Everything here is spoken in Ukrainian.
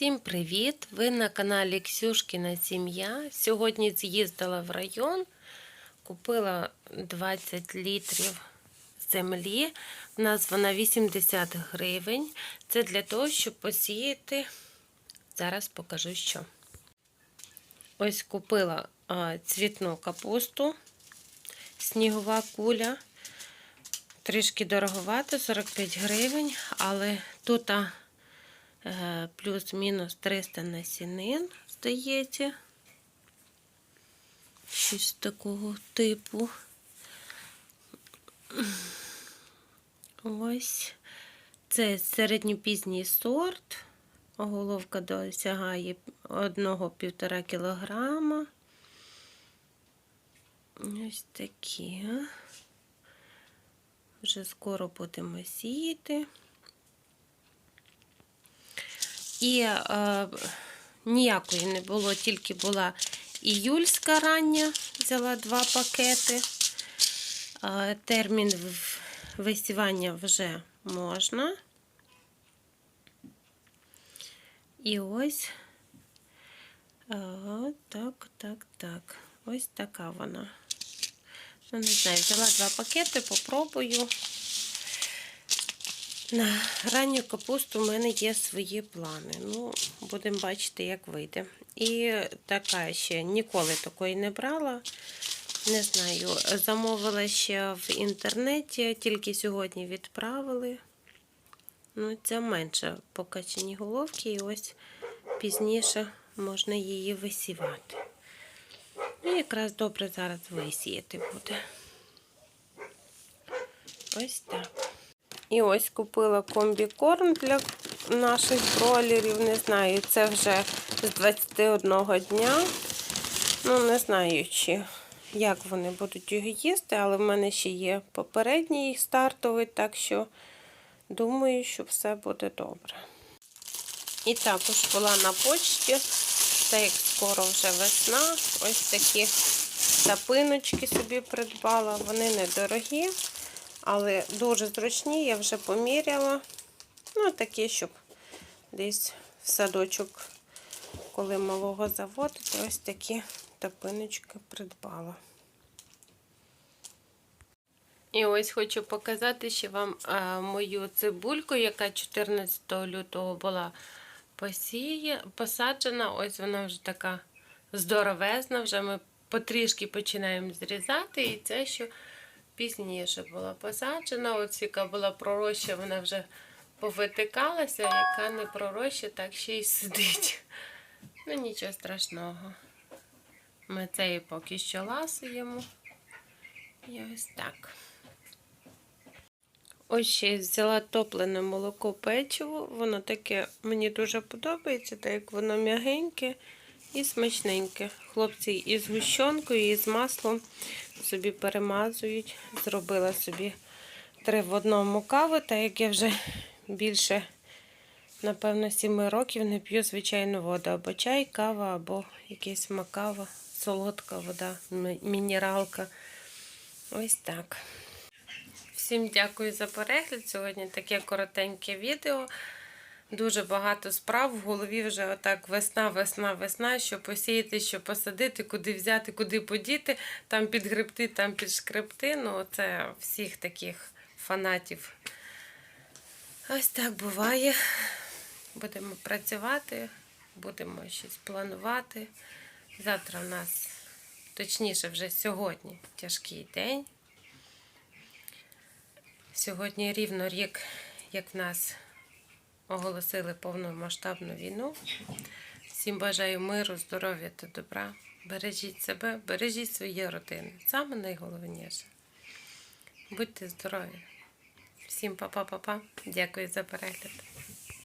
Всім привіт! Ви на каналі Ксюшкіна Сім'я. Сьогодні з'їздила в район, купила 20 літрів землі. Вона 80 гривень. Це для того, щоб посіяти. Зараз покажу, що. Ось купила цвітну капусту, снігова куля. Трішки дороговато, 45 гривень, але тут плюс-мінус 300 насінин, здається. Щось такого типу. Ось. Це середньопізній сорт. Головка досягає 1-1,5 кілограма. Ось такі. Вже скоро будемо сіяти. І е, ніякої не було, тільки була іюльська рання, взяла два пакети. Е, термін висівання вже можна. І ось е, так, так, так. Ось така вона. Ну, не знаю, взяла два пакети, попробую. На ранню капусту у мене є свої плани. Ну, будемо бачити, як вийде. І така ще ніколи такої не брала. Не знаю, замовила ще в інтернеті, тільки сьогодні відправили. Ну, це менше покачені головки, і ось пізніше можна її висівати. Ну, якраз добре зараз висіяти буде. Ось так. І ось купила комбікорм для наших бролерів. Не знаю, це вже з 21 дня. Ну, не знаю, чи як вони будуть його їсти, але в мене ще є попередній стартовий, так що думаю, що все буде добре. І також була на почті, так як скоро вже весна, ось такі тапиночки собі придбала. Вони недорогі. Але дуже зручні, я вже поміряла. Ну, такі, щоб десь в садочок, коли малого заводити, ось такі топиночки придбала. І ось хочу показати ще вам мою цибульку, яка 14 лютого була посіє, посаджена. Ось вона вже така здоровезна, вже ми потрішки починаємо зрізати. І це що пізніше була посаджена. Ось яка була пророща, вона вже повитикалася, яка не пророща, так ще й сидить. Ну, нічого страшного. Ми цеї поки що ласуємо. І ось так. Ось ще взяла топлене молоко печиво. Воно таке мені дуже подобається, так як воно м'ягеньке і смачненьке. Хлопці із гущонкою, і з маслом собі перемазують. Зробила собі три в одному каву, так як я вже більше, напевно, 7 років не п'ю звичайну воду. Або чай, кава, або якась макава, солодка вода, мінералка. Ось так. Всім дякую за перегляд. Сьогодні таке коротеньке відео. Дуже багато справ. В голові вже отак весна, весна, весна, що посіяти, що посадити, куди взяти, куди подіти, там підгребти, там підшкребти. Ну, це всіх таких фанатів. Ось так буває. Будемо працювати, будемо щось планувати. Завтра у нас, точніше, вже сьогодні тяжкий день. Сьогодні рівно рік, як в нас оголосили повномасштабну війну. Всім бажаю миру, здоров'я та добра. Бережіть себе, бережіть свої родини. Саме найголовніше. Будьте здорові. Всім па-па-па-па. Дякую за перегляд.